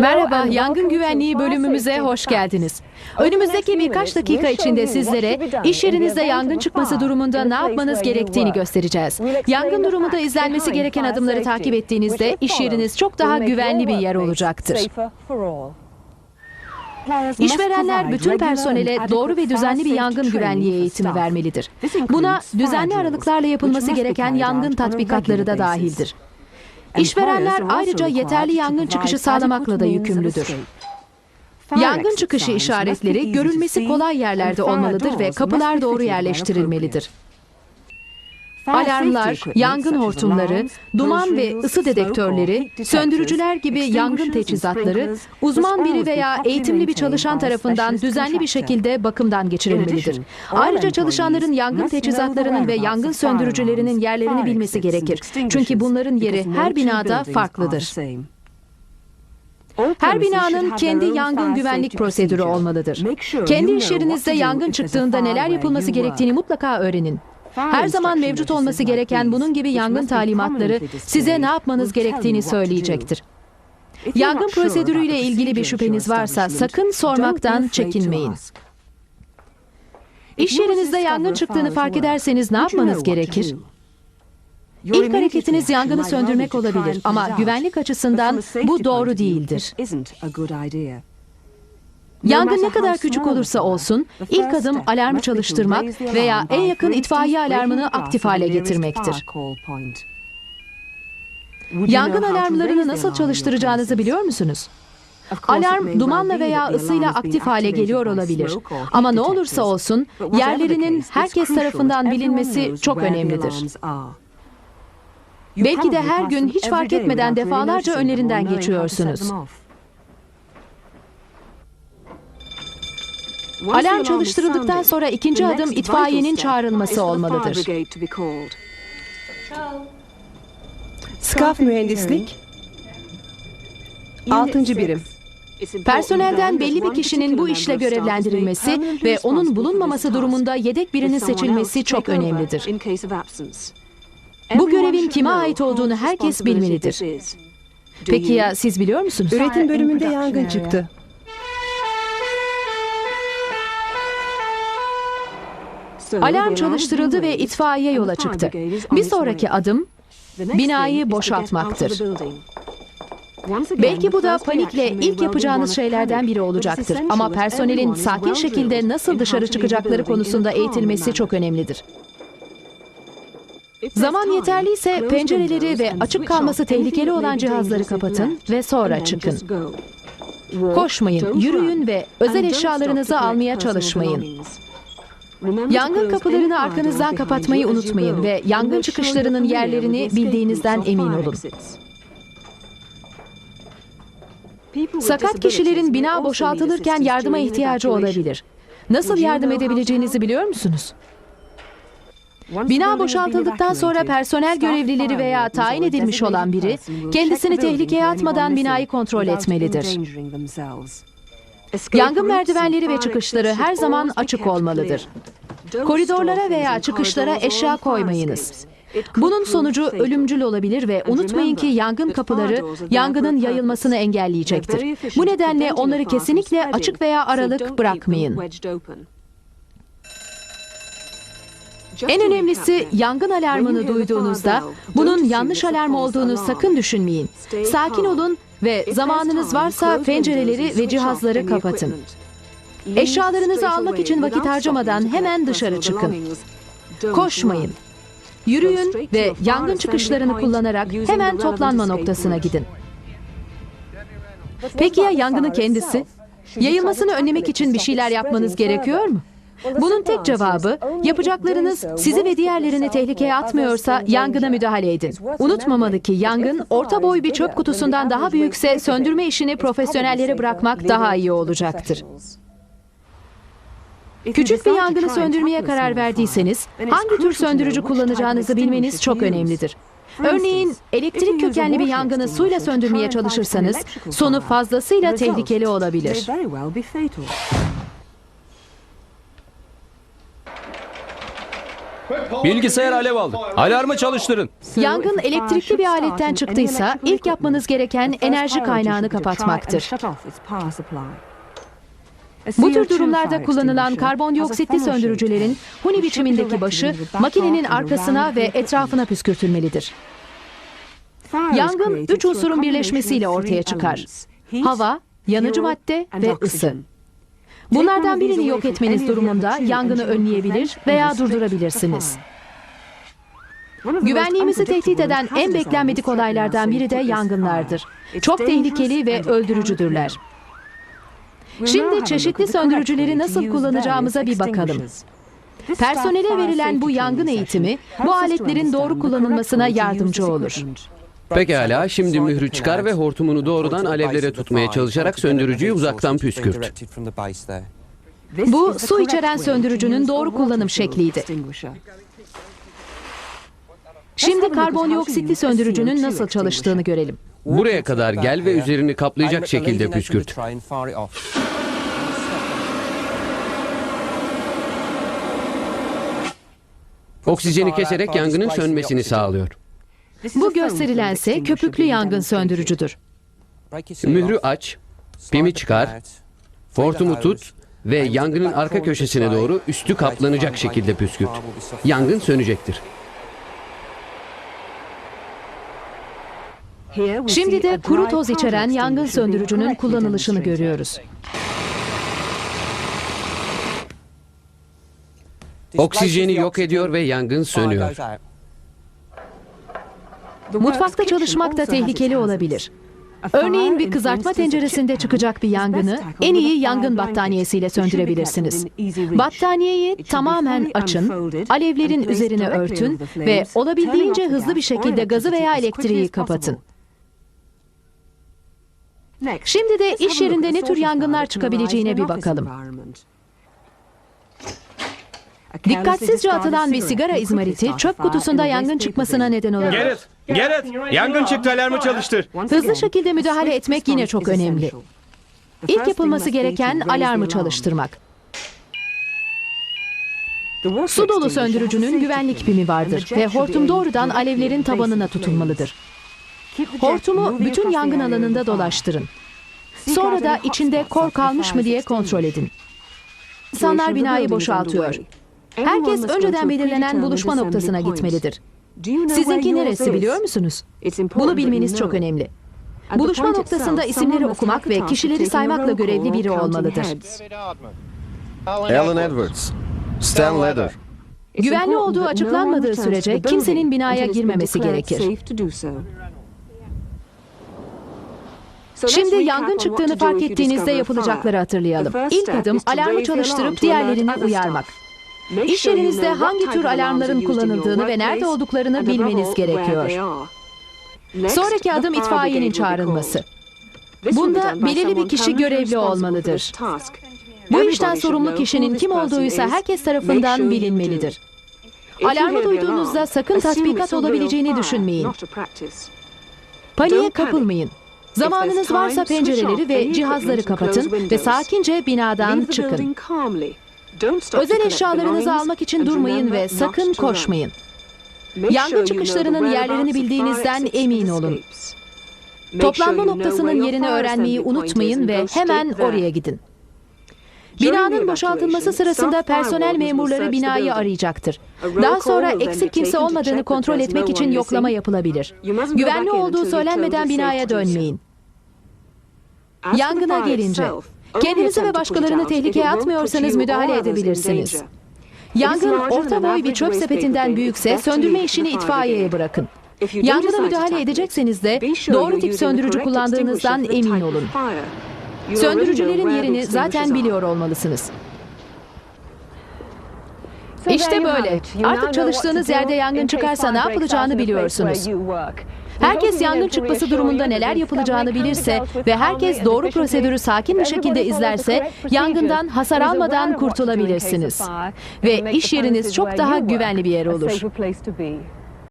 Merhaba, yangın güvenliği bölümümüze hoş geldiniz. Önümüzdeki birkaç dakika içinde sizlere iş yerinizde yangın çıkması durumunda ne yapmanız gerektiğini göstereceğiz. Yangın durumunda izlenmesi gereken adımları takip ettiğinizde iş yeriniz çok daha güvenli bir yer olacaktır. İşverenler bütün personele doğru ve düzenli bir yangın güvenliği eğitimi vermelidir. Buna düzenli aralıklarla yapılması gereken yangın tatbikatları da dahildir. İşverenler ayrıca yeterli yangın çıkışı sağlamakla da yükümlüdür. Yangın çıkışı işaretleri görülmesi kolay yerlerde olmalıdır ve kapılar doğru yerleştirilmelidir. Alarmlar, yangın hortumları, duman ve ısı dedektörleri, söndürücüler gibi yangın teçhizatları uzman biri veya eğitimli bir çalışan tarafından düzenli bir şekilde bakımdan geçirilmelidir. Ayrıca çalışanların yangın teçhizatlarının ve yangın söndürücülerinin yerlerini bilmesi gerekir. Çünkü bunların yeri her binada farklıdır. Her binanın kendi yangın güvenlik prosedürü olmalıdır. Kendi iş yerinizde yangın çıktığında neler yapılması gerektiğini mutlaka öğrenin. Her zaman mevcut olması gereken bunun gibi yangın talimatları size ne yapmanız gerektiğini söyleyecektir. Yangın prosedürüyle ilgili bir şüpheniz varsa sakın sormaktan çekinmeyin. İş yerinizde yangın çıktığını fark ederseniz ne yapmanız gerekir? İlk hareketiniz yangını söndürmek olabilir ama güvenlik açısından bu doğru değildir. Yangın ne kadar küçük olursa olsun, ilk adım alarmı çalıştırmak veya en yakın itfaiye alarmını aktif hale getirmektir. Yangın alarmlarını nasıl çalıştıracağınızı biliyor musunuz? Alarm dumanla veya ısıyla aktif hale geliyor olabilir. Ama ne olursa olsun yerlerinin herkes tarafından bilinmesi çok önemlidir. Belki de her gün hiç fark etmeden defalarca önlerinden geçiyorsunuz. Alarm çalıştırıldıktan sonra ikinci adım itfaiyenin çağrılması olmalıdır. Skaf mühendislik. Altıncı birim. Personelden belli bir kişinin bu işle görevlendirilmesi ve onun bulunmaması durumunda yedek birinin seçilmesi çok önemlidir. Bu görevin kime ait olduğunu herkes bilmelidir. Peki ya siz biliyor musunuz? Üretim bölümünde yangın çıktı. Alarm çalıştırıldı ve itfaiye yola çıktı. Bir sonraki adım binayı boşaltmaktır. Belki bu da panikle ilk yapacağınız şeylerden biri olacaktır. Ama personelin sakin şekilde nasıl dışarı çıkacakları konusunda eğitilmesi çok önemlidir. Zaman yeterliyse pencereleri ve açık kalması tehlikeli olan cihazları kapatın ve sonra çıkın. Koşmayın, yürüyün ve özel eşyalarınızı almaya çalışmayın. Yangın kapılarını arkanızdan kapatmayı unutmayın ve yangın çıkışlarının yerlerini bildiğinizden emin olun. Sakat kişilerin bina boşaltılırken yardıma ihtiyacı olabilir. Nasıl yardım edebileceğinizi biliyor musunuz? Bina boşaltıldıktan sonra personel görevlileri veya tayin edilmiş olan biri kendisini tehlikeye atmadan binayı kontrol etmelidir. Yangın merdivenleri ve çıkışları her zaman açık olmalıdır. Koridorlara veya çıkışlara eşya koymayınız. Bunun sonucu ölümcül olabilir ve unutmayın ki yangın kapıları yangının yayılmasını engelleyecektir. Bu nedenle onları kesinlikle açık veya aralık bırakmayın. En önemlisi yangın alarmını duyduğunuzda bunun yanlış alarm olduğunu sakın düşünmeyin. Sakin olun ve zamanınız varsa pencereleri ve cihazları kapatın. Eşyalarınızı almak için vakit harcamadan hemen dışarı çıkın. Koşmayın. Yürüyün ve yangın çıkışlarını kullanarak hemen toplanma noktasına gidin. Peki ya yangının kendisi? Yayılmasını önlemek için bir şeyler yapmanız gerekiyor mu? Bunun tek cevabı yapacaklarınız sizi ve diğerlerini tehlikeye atmıyorsa yangına müdahale edin. Unutmamalı ki yangın orta boy bir çöp kutusundan daha büyükse söndürme işini profesyonellere bırakmak daha iyi olacaktır. Küçük bir yangını söndürmeye karar verdiyseniz hangi tür söndürücü kullanacağınızı bilmeniz çok önemlidir. Örneğin elektrik kökenli bir yangını suyla söndürmeye çalışırsanız sonu fazlasıyla tehlikeli olabilir. olabilir.。Yangın Yangın 20 20 saniye saniye sonra Bilgisayar alev aldı. Alarmı çalıştırın. Yangın elektrikli bir aletten çıktıysa ilk yapmanız gereken enerji kaynağını kapatmaktır. Bu tür durumlarda kullanılan karbondioksitli söndürücülerin huni biçimindeki başı makinenin arkasına ve etrafına püskürtülmelidir. Yangın üç unsurun birleşmesiyle ortaya çıkar. Hava, yanıcı madde ve ısı. Bunlardan birini yok etmeniz durumunda yangını önleyebilir veya durdurabilirsiniz. Güvenliğimizi tehdit eden en beklenmedik olaylardan biri de yangınlardır. Çok tehlikeli ve öldürücüdürler. Şimdi çeşitli söndürücüleri nasıl kullanacağımıza bir bakalım. Personele verilen bu yangın eğitimi bu aletlerin doğru kullanılmasına yardımcı olur. Pekala şimdi mührü çıkar ve hortumunu doğrudan alevlere tutmaya çalışarak söndürücüyü uzaktan püskürt. Bu su içeren söndürücünün doğru kullanım şekliydi. Şimdi karbondioksitli söndürücünün nasıl çalıştığını görelim. Buraya kadar gel ve üzerini kaplayacak şekilde püskürt. Oksijeni keserek yangının sönmesini sağlıyor. Bu gösterilense köpüklü yangın söndürücüdür. Mührü aç, pimi çıkar, hortumu tut ve yangının arka köşesine doğru üstü kaplanacak şekilde püskürt. Yangın sönecektir. Şimdi de kuru toz içeren yangın söndürücünün kullanılışını görüyoruz. Oksijeni yok ediyor ve yangın sönüyor. Mutfakta çalışmak da tehlikeli olabilir. Örneğin bir kızartma tenceresinde çıkacak bir yangını en iyi yangın battaniyesiyle söndürebilirsiniz. Battaniyeyi tamamen açın, alevlerin üzerine örtün ve olabildiğince hızlı bir şekilde gazı veya elektriği kapatın. Şimdi de iş yerinde ne tür yangınlar çıkabileceğine bir bakalım. Dikkatsizce atılan bir sigara izmariti çöp kutusunda yangın çıkmasına neden olabilir. Gerrit, Gerrit, yangın çıktı alarmı çalıştır. Hızlı şekilde müdahale etmek yine çok önemli. İlk yapılması gereken alarmı çalıştırmak. Su dolu söndürücünün güvenlik pimi vardır ve hortum doğrudan alevlerin tabanına tutulmalıdır. Hortumu bütün yangın alanında dolaştırın. Sonra da içinde kor kalmış mı diye kontrol edin. İnsanlar binayı boşaltıyor. Herkes önceden belirlenen buluşma noktasına gitmelidir. Sizinki neresi biliyor musunuz? Bunu bilmeniz çok önemli. Buluşma noktasında isimleri okumak ve kişileri saymakla görevli biri olmalıdır. Alan Edwards, Stan Leather, Güvenli olduğu açıklanmadığı sürece kimsenin binaya girmemesi gerekir. Şimdi yangın çıktığını fark ettiğinizde yapılacakları hatırlayalım. İlk adım alarmı çalıştırıp diğerlerini uyarmak. İş yerinizde hangi tür alarmların kullanıldığını ve nerede olduklarını bilmeniz gerekiyor. Sonraki adım itfaiyenin çağrılması. Bunda belirli bir kişi görevli olmalıdır. Bu işten sorumlu kişinin kim olduğuysa herkes tarafından bilinmelidir. Alarmı duyduğunuzda sakın tatbikat olabileceğini düşünmeyin. Paniğe kapılmayın. Zamanınız varsa pencereleri ve cihazları kapatın ve sakince binadan çıkın. Özel eşyalarınızı almak için durmayın ve sakın koşmayın. Yangın çıkışlarının yerlerini bildiğinizden emin olun. Toplanma noktasının yerini öğrenmeyi unutmayın ve hemen oraya gidin. Binanın boşaltılması sırasında personel memurları binayı arayacaktır. Daha sonra eksik kimse olmadığını kontrol etmek için yoklama yapılabilir. Güvenli olduğu söylenmeden binaya dönmeyin. Yangına gelince, kendinizi ve başkalarını tehlikeye atmıyorsanız müdahale edebilirsiniz. Yangın orta boy bir çöp sepetinden büyükse söndürme işini itfaiyeye bırakın. Yangına müdahale edecekseniz de doğru tip söndürücü kullandığınızdan emin olun. Söndürücülerin yerini zaten biliyor olmalısınız. İşte böyle. Artık çalıştığınız yerde yangın çıkarsa ne yapılacağını biliyorsunuz. Herkes yangın çıkması durumunda neler yapılacağını bilirse ve herkes doğru prosedürü sakin bir şekilde izlerse yangından hasar almadan kurtulabilirsiniz. Ve iş yeriniz çok daha güvenli bir yer olur.